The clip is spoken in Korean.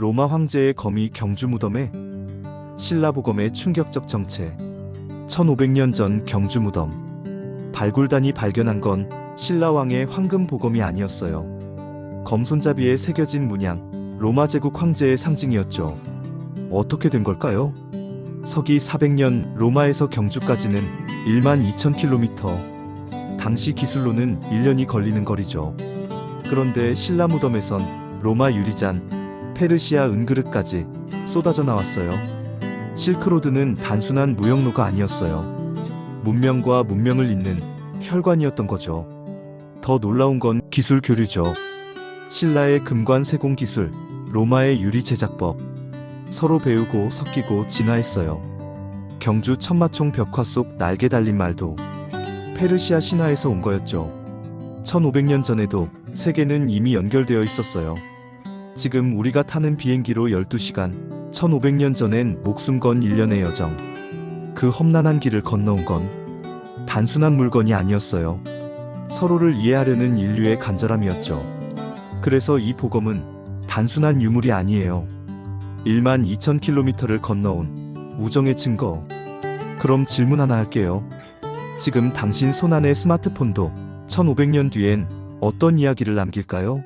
로마 황제의 검이 경주 무덤에 신라보검의 충격적 정체 1500년 전 경주 무덤 발굴단이 발견한 건 신라왕의 황금 보검이 아니었어요. 검손잡이에 새겨진 문양 로마 제국 황제의 상징이었죠. 어떻게 된 걸까요? 서기 400년 로마에서 경주까지는 1만 2천 킬로미터. 당시 기술로는 1년이 걸리는 거리죠. 그런데 신라 무덤에선 로마 유리잔, 페르시아 은그릇까지 쏟아져 나왔어요. 실크로드는 단순한 무역로가 아니었어요. 문명과 문명을 잇는 혈관이었던 거죠. 더 놀라운 건 기술 교류죠. 신라의 금관 세공 기술, 로마의 유리 제작법. 서로 배우고 섞이고 진화했어요. 경주 천마총 벽화 속 날개 달린 말도 페르시아 신화에서 온 거였죠. 1500년 전에도 세계는 이미 연결되어 있었어요. 지금 우리가 타는 비행기로 12시간, 1500년 전엔 목숨 건 1년의 여정. 그 험난한 길을 건너온 건 단순한 물건이 아니었어요. 서로를 이해하려는 인류의 간절함이었죠. 그래서 이 복음은 단순한 유물이 아니에요. 1만 2천 킬로미터를 건너온 우정의 증거. 그럼 질문 하나 할게요. 지금 당신 손안의 스마트폰도 1500년 뒤엔 어떤 이야기를 남길까요?